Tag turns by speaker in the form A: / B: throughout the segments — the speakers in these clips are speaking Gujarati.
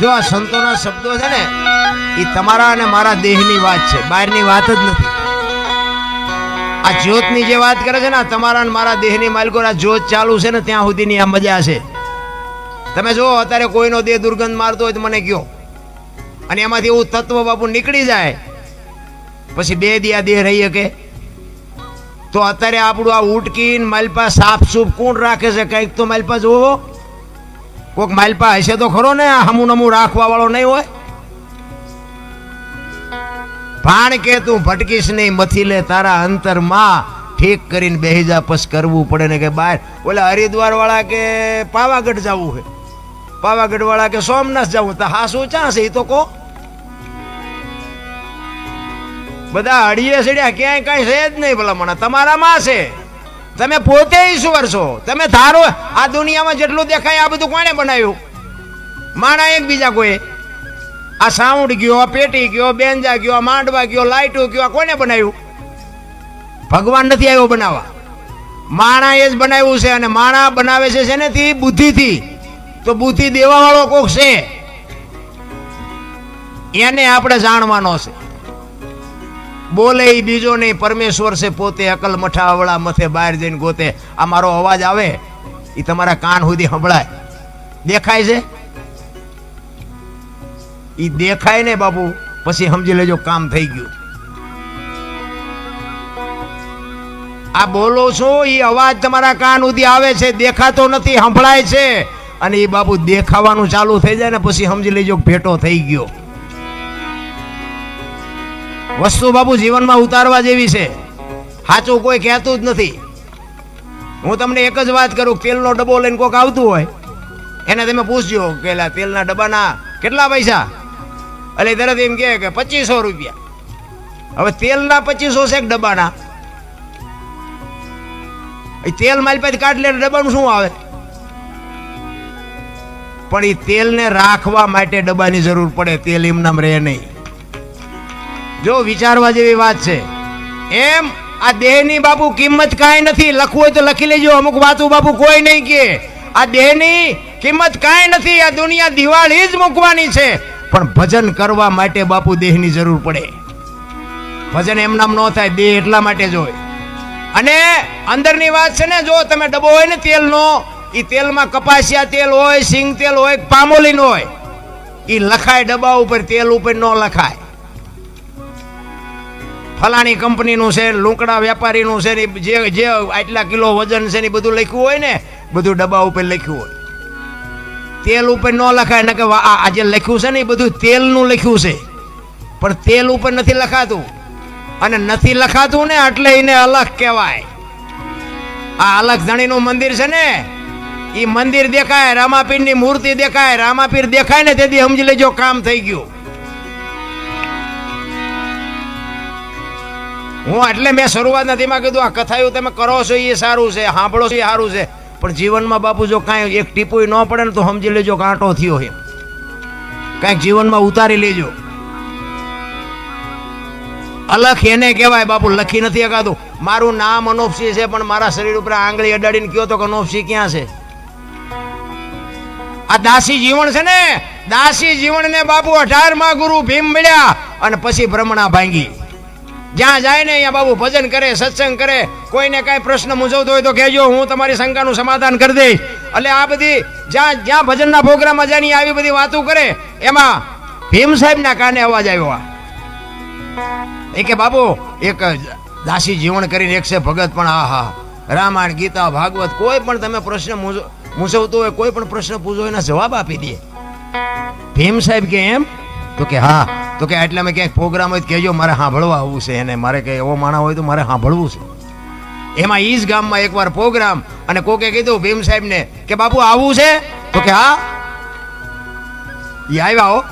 A: જો આ સંતોના શબ્દો છે ને, એ તમારા અને મારા દેહની વાત છે, બહારની વાત જ નથી. આ જ્યોતની જે વાત કરે છે ને તમારા અને મારા દેહની માલિકો, આ જ્યોત ચાલુ છે ને, ત્યાં સુધીની આ મજા છે. તમે જો અત્યારે કોઈનો દેહ દુર્ગંધ મારતો હોય તો મને કયો. અને એમાંથી એવું તત્વ બાપુ નીકળી જાય. પછી બે દિયા દેહ રહી શકે તો અત્યારે આપણું આ ઉટકીન, માલપા સાફ સૂફ કોણ રાખે છે? કંઈક તો માલપા જોવો કોઈક માલપા હશે તો ખરો ને હમું નમું રાખવા વાળો નહીં હોય? ભાણ કે તું ભટકીશ નહીં મથી લે તારા અંતરમાં ઠીક કરીને બેહી પસ કરવું પડે ને કે બહાર ઓલા હરિદ્વાર વાળા કે પાવાગઢ જવું છે પાવાગઢ વાળા કે સોમનાથ જવું તો હા શું ચા એ તો કહો બધા અડીએ સડ્યા ક્યાંય કાંઈ છે જ નહીં ભલા મને. તમારામાં છે? તમે પોતે ઈશ્વર છો. તમે ધારો આ દુનિયામાં જેટલું દેખાય આ બધું કોણે બનાવ્યું? માણા એક બીજા કોઈ. આ સાઉન્ડ ગયો પેટી ગયો બેન્જા ગયો માંડવા ગયો, લાઈટો ગયો, આ કોને બનાવ્યું? ભગવાન નથી આવ્યો બનાવવા. માણા એ જ બનાવ્યું છે અને માણા બનાવે છે ને બુદ્ધિથી. તો બુદ્ધિ દેવાવાળો કોક છે. એને આપણે જાણવાનો છે. બોલે એ બીજો નહીં, પરમેશ્વર છે પોતે અકલ મઠા અવળા મથે બહાર જઈને ગોતે. આ મારો અવાજ આવે એ તમારા કાન સુધી સંભળાય. દેખાય છે? એ દેખાય ને બાબુ પછી સમજી લેજો કામ થઈ ગયું. આ બોલો છો એ અવાજ તમારા કાન સુધી આવે છે, દેખાતો નથી, સંભળાય છે. અને એ બાબુ દેખાવાનું ચાલુ થઈ જાય ને પછી સમજી લેજો ભેટો થઈ ગયો. વસ્તુ બાપુ જીવનમાં ઉતારવા જેવી છે. સાચું કોઈ કહેતું જ નથી. હું તમને એક જ વાત કરું, તેલનો ડબ્બો લઈને કોઈક આવતું હોય, એને તમે પૂછજો કે તેલના ડબ્બાના કેટલા પૈસા? એટલે તરત એમ કહે કે પચીસો રૂપિયા. હવે તેલના પચીસો છે ડબ્બાના? એ તેલ મારી પાસે કાઢ લે ડબ્બાનું શું આવે? પણ એ તેલને રાખવા માટે ડબ્બાની જરૂર પડે, તેલ એમનામ રહે નહીં. જો વિચારવા જેવી વાત છે. એમ આ દેહની બાપુ કિંમત કાંઈ નથી. લખવું હોય તો લખી લેજો. અમુક વાતું બાપુ કોઈ નહીં કે. આ દેહની કિંમત કાંઈ નથી. આ દુનિયા દિવાળી જ મૂકવાની છે. પણ ભજન કરવા માટે બાપુ દેહની જરૂર પડે. ભજન એમનામ ન થાય. દેહ એટલા માટે જ હોય. અને અંદરની વાત છે ને, જો તમે ડબ્બો હોય ને તેલનો એ તેલમાં કપાસિયા તેલ હોય, સિંગ તેલ હોય પામોલીન હોય એ લખાય ડબ્બા ઉપર, તેલ ઉપર ન લખાય. ફલાણી કંપનીનું છે, લૂંકડા વેપારીનું છે, ને જે જે આટલા કિલો વજન છે ને બધું લખ્યું હોય ને, બધું ડબ્બા ઉપર લખ્યું હોય. તેલ ઉપર ન લખાય ને કે આ જે લખ્યું છે ને એ બધું તેલનું લખ્યું છે. પણ તેલ ઉપર નથી લખાતું. અને નથી લખાતું ને એટલે એને અલગ કહેવાય. આ અલગ ધણીનું મંદિર છે ને એ મંદિર દેખાય, રામાપીરની મૂર્તિ દેખાય, રામાપીર દેખાય ને તેથી સમજી લેજો કામ થઈ ગયું. હું એટલે મેં શરૂઆત નથી માં કીધું, આ કથાયું તમે કરો છો એ સારું છે, સાંભળો છો એ સારું છે. પણ જીવનમાં બાપુ જો કાંઈ એક ટીપુય ન પડે ને તો સમજી લેજો કાંટો થયો છે. કાંઈક જીવનમાં ઉતારી લેજો. અલખ એને કહેવાય, બાપુ લખી નથી અગાતું મારું નામ અનોપસી છે, પણ મારા શરીર ઉપર આંગળી અડાડીને કયો તો કે અનોપસી ક્યાં છે? આ દાસી જીવન છે ને, દાસી જીવનને બાપુ અઢારમાં ગુરુ ભીમ મળ્યા અને પછી ભ્રમણા ભાંગી. જ્યાં જાય ને અહીંયા બાબુ ભજન કરે, સત્સંગ કરે, કોઈને કાંઈ પ્રશ્ન મૂંઝવતો હોય તો કહેજો, હું તમારી શંકાનું સમાધાન કરી દઈશ. એટલે આ બધી જ્યાં જ્યાં ભજનના પ્રોગ્રામમાં જાય આવી બધી વાતો કરે, એમાં ભીમ સાહેબના કાને અવાજ આવ્યો એ કે બાબુ, એક દાસી જીવન કરીને એક છે ભગત, પણ આ હા. રામાયણ, ગીતા, ભાગવત, કોઈ પણ તમે પ્રશ્ન મૂંઝ- મૂંઝવતો હોય, કોઈ પણ પ્રશ્ન પૂછો, એના જવાબ આપી દે. ભીમ સાહેબ કે એમ? તો કે હા. તો કે એટલે અમે ક્યાંક પ્રોગ્રામ હોય કહેજો, મારે સાંભળવા આવવું છે એને. મારે કે એવો માણા હોય તો મારે સાંભળવું છે. એમાં ઈ જ ગામમાં એકવાર પ્રોગ્રામ અને કોકે કીધું ભીમ સાહેબને કે, બાપુ, આવું છે? તો કે, હા. એ આવ્યા હો.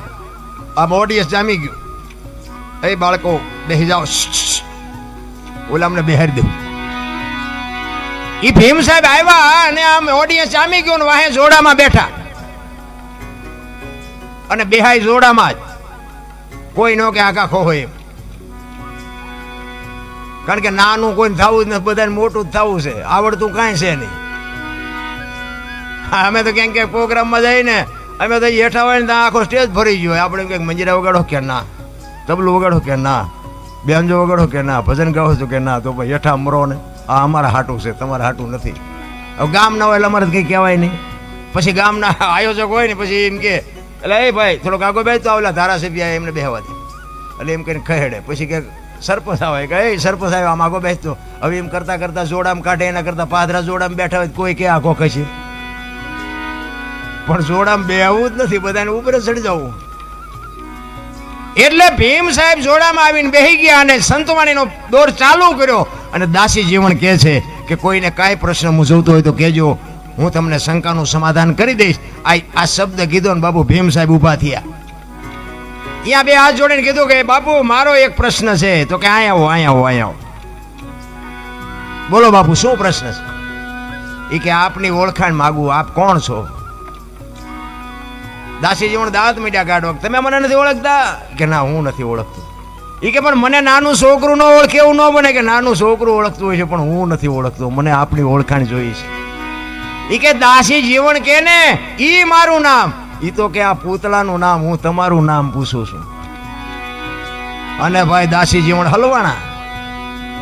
A: આ ઓડિયન્સ જામી ગયું. એ બાળકો બેસી જાઓ. ઓલા અમને બેહારી દે. એ ભીમ સાહેબ આવ્યા અને આમ ઓડિયન્સ જામી ગયું વાહે જોડામાં બેઠા. અને બેહાય જોડામાં જ કોઈ નો કે આખા ખો હોય કારણ કે નાનું કોઈ થવું જ નથી, બધાને મોટું જ થવું છે. આવડતું કાંઈ છે નહીં. અમે તો ક્યાંક ક્યાંક પ્રોગ્રામમાં જઈને, અમે તો હેઠા હોય ને ત્યાં આખો સ્ટેજ ભરી ગયો. આપણે કંઈક મંજીરા વગાડો કે ના, તબલું વગાડો કે ના, બેનજો વગાડો કે ના, ભજન ગાવો છો કે ના, તો ભાઈ હેઠા મરો ને. આ અમારા હાટું છે, તમારા હાટું નથી. હવે ગામ ના હોય એટલે અમારે કંઈ કહેવાય નહીં. પછી ગામના આયોજક હોય ને, પછી એમ કે એટલે એ ભાઈ થોડોક આગો બેસ તો આવેલા ધારાસભ્ય એમને બેહવા દે એટલે એમ કરીને ખહેડે પછી કે સરપંચ આવે, કે એ સરપંચ આવ્યો, આમ આગો બેસતો. હવે એમ કરતા કરતા જોડામ કાઢે, એના કરતા પાદરા જોડામ બેઠા હોય કોઈ કે આખો ખસી પણ જોડામ બેહવું જ નથી, બધાને ઉપર ચડી જવું. એટલે ભીમ સાહેબ જોડામાં આવીને બેહી ગયા અને સંતવાણીનો દોર ચાલુ કર્યો. અને દાસી જીવન કહે છે કે કોઈને કાંઈ પ્રશ્ન મૂંઝવતો હોય તો કહેજો હું તમને શંકાનું સમાધાન કરી દઈશ. આ આ શબ્દ કીધો ને બાપુ ભીમ સાહેબ ઊભા થયા. ત્યાં બે હાથ જોડીને કીધું કે, બાપુ, મારો એક પ્રશ્ન છે. તો કે અહીંયા આવો અહીંયા આવો અહીંયા આવો. બોલો બાપુ, શું પ્રશ્ન છે? એ કે, આપની ઓળખાણ માગું, આપ કોણ છો? દાસી હું દાંત મીડિયા કાઢો તમે મને નથી ઓળખતા? કે, ના, હું નથી ઓળખતો. એ કે, પણ મને નાનું છોકરું ન ઓળખે એવું ન બને કે નાનું છોકરું ઓળખતું હોય છે, પણ હું નથી ઓળખતો. મને આપની ઓળખાણ જોઈએ છે. એ કે દાસી જીવન કે ને, ઈ મારું નામ. ઈ તો કે આ પૂતળાનું નામ, હું તમારું નામ પૂછું છું. અને ભાઈ દાસી જીવન હલવાણા.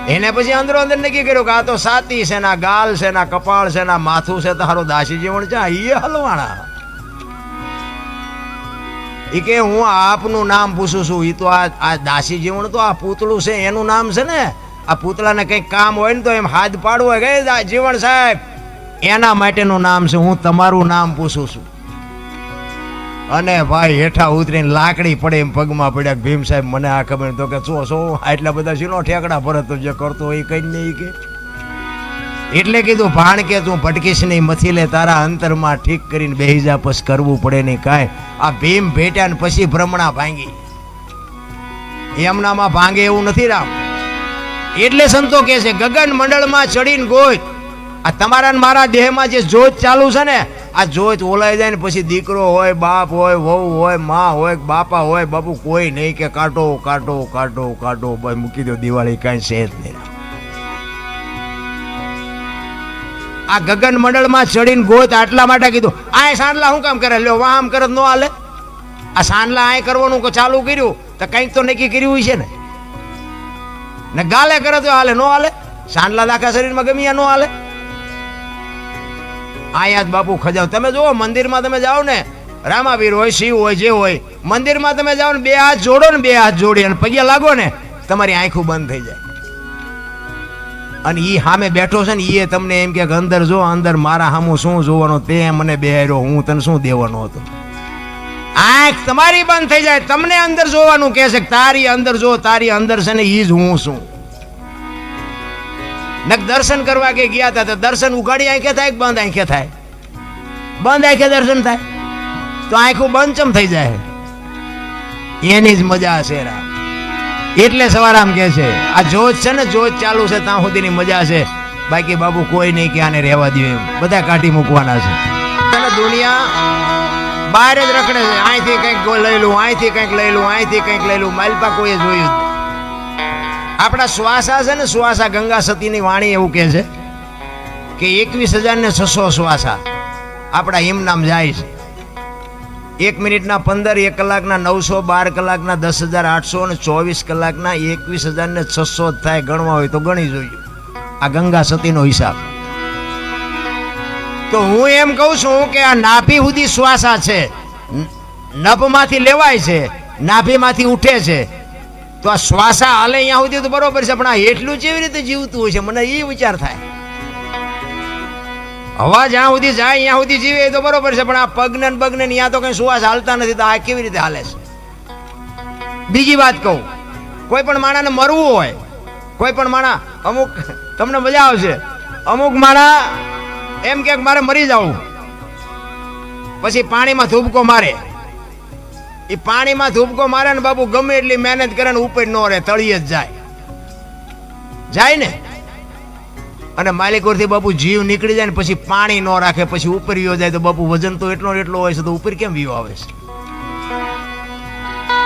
A: એને પછી અંદરો અંદર નક્કી કર્યું કે આ તો સાતી છે ના ગાલ છે ના કપાળ છે ના માથું છે તારો દાસી જીવન છે ઈ હલવાણા. ઈ કે હું આપનું નામ પૂછું છું, ઈ તો આ આ દાસી જીવન તો આ પૂતળું છે, એનું નામ છે ને. આ પૂતળાને કંઈક કામ હોય ને તો એમ હાથ પાડવો હોય કે જીવન સાહેબ એના માટેનું નામ છે, હું તમારું નામ પૂછું છું. અને ભાઈ હેઠા ઉતરીને લાકડી પડે એમ પગમાં પડ્યા કે ભીમ સાહેબ, મને આ ખબર તો કે ચો સો આટલા બધા શીનો ઠેકડા ભરત જે કરતો હોય કઈ નહીં કે. એટલે કીધું, ભાણ કે તું ભટકીશ નહીં મથી લે તારા અંતરમાં ઠીક કરીને બેહી જા કરવું પડે નહીં કાંઈ. આ ભીમ ભેટ્યા ને પછી ભ્રમણા ભાંગી. એમનામાં ભાંગે એવું નથી રામ. એટલે સંતો કહે છે, ગગન મંડળમાં ચડીને ગોય. આ તમારા મારા દેહમાં જે જોત ચાલુ છે ને, આ જોત ઓલાઈ જાય ને પછી દીકરો હોય, બાપ હોય, વહુ હોય, માં હોય, બાપા હોય, બાપુ કોઈ નહીં કે કાઢો કાઢો કાઢો કાઢો બસ મૂકી દો, દિવાળી કાંઈ છે જ નહીં. આ ગગન મંડળમાં ચડીને ગોત આટલા માટે કીધું. આ સાંડલા શું કામ કરે? લ્યો વાહ આમ કરે ન હાલે? આ સાંડલા આ કરવાનું ચાલુ કર્યું? તો કંઈક તો નક્કી કર્યું હોય છે ને. ને ગાલે કરે તો હાલે, નો હાલે? સાંડલા દાખા શરીરમાં ગમ્યા, ન હાલે? આયા જ બાપુ ખજાવ. તમે જુઓ, મંદિરમાં તમે જાઓ ને, રામાવીર હોય, શિવ હોય, જે હોય, મંદિરમાં તમે જાઓ ને, બે હાથ જોડો ને, બે હાથ જોડી અને પગે લાગો ને, તમારી આંખું બંધ થઈ જાય. અને એ સામે બેઠો છે ને એ તમને એમ કે અંદર જો, અંદર મારા સામું શું જોવાનો તે મને બેહાર્યો, હું તને શું દેવાનો હતો? આંખ તમારી બંધ થઈ જાય. તમને અંદર જોવાનું કહે છે કે તારી અંદર જો, તારી અંદર છે ને એ જ હું છું. નક દર્શન કરવા કે ગયા હતા તો દર્શન ઉઘાડી આંખે થાય કે બંધ આંખે થાય? બંધ આંખે દર્શન થાય? તો આંખું બંધ ચમ થઈ જાય? એની જ મજા છે રામ એટલે સવારામ કે છે, આ જોત છે ને, જોત ચાલુ છે, ત્યાં સુધીની મજા છે બાકી બાબુ કોઈ નહીં કે આને રહેવા દે એમ. બધા કાઢી મૂકવાના છે. દુનિયા બહાર જ રખડે છે. અહીંથી કંઈક લઈ લઉં અહીંથી કંઈક લઈ લઉં અહીંથી કંઈક લઈ લઉં માલપા કોઈએ જોયું. આપણા શ્વાસા છે ને શ્વાસા ગંગા સતીની વાણી એવું કહે છે કે એકવીસ હજાર ને છસો શ્વાસા આપણા એમ નામ જાય છે. એક મિનિટના પંદર, એક કલાકના નવસો, બાર કલાકના દસ હજાર, આઠસો અને ચોવીસ કલાકના એકવીસ હજાર ને છસો થાય ગણવા હોય તો ગણી જોઈએ. આ ગંગા સતીનો હિસાબ. તો હું એમ કહું છું કે આ નાભી સુધી શ્વાસા છે. નભમાંથી લેવાય છે, નાભીમાંથી ઉઠે છે. તો આ શ્વાસા હાલે અહીંયા સુધી તો બરોબર છે, પણ આ એટલું કેવી રીતે જીવતું હોય છે, મને એ વિચાર થાય. હવા જ્યાં સુધી જાય, અહીંયા સુધી જીવે તો બરોબર છે, પણ આ પગને પગને ત્યાં તો કઈ શ્વાસ હાલતા નથી, તો આ કેવી રીતે હાલે છે? બીજી વાત કહું, કોઈ પણ માણાને મરવું હોય, કોઈ પણ માણા, અમુક, તમને મજા આવશે, અમુક માણા એમ કે મારે મરી જવું પછી પાણીમાં ધૂબકો મારે. એ પાણીમાં ધૂપકો મારે ને બાપુ ગમે એટલી મહેનત કરે ને ઉપર ન રહે, તળીએ જ જાય. જાય ને? અને માલિકોરથી બાપુ જીવ નીકળી જાય ને પછી પાણી ન રાખે, પછી ઉપર વિયો જાય તો બાપુ વજન તો એટલો એટલો હોય છે તો ઉપર કેમ વિયો આવે છે?